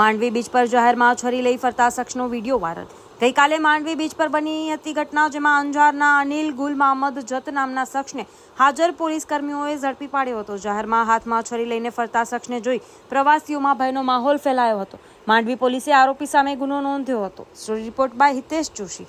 Mandvi beach પર જાહેરમાં છરી લઈ ફરતા શખ્સનો વીડિયો વાયરલ. ગઈકાલે માંડવી બીચ પર બની હતી ઘટના, જેમાં અંજારના અનિલ ગુલ મહમદ જત નામના શખ્સને હાજર પોલીસ કર્મીઓએ ઝડપી પાડ્યો હતો. જાહેરમાં હાથમાં છરી લઈને ફરતા શખ્સને જોઈ પ્રવાસીઓમાં ભયનો માહોલ ફેલાયો હતો. માંડવી પોલીસે આરોપી સામે ગુનો નોંધ્યો હતો. Story report by Hitesh Joshi.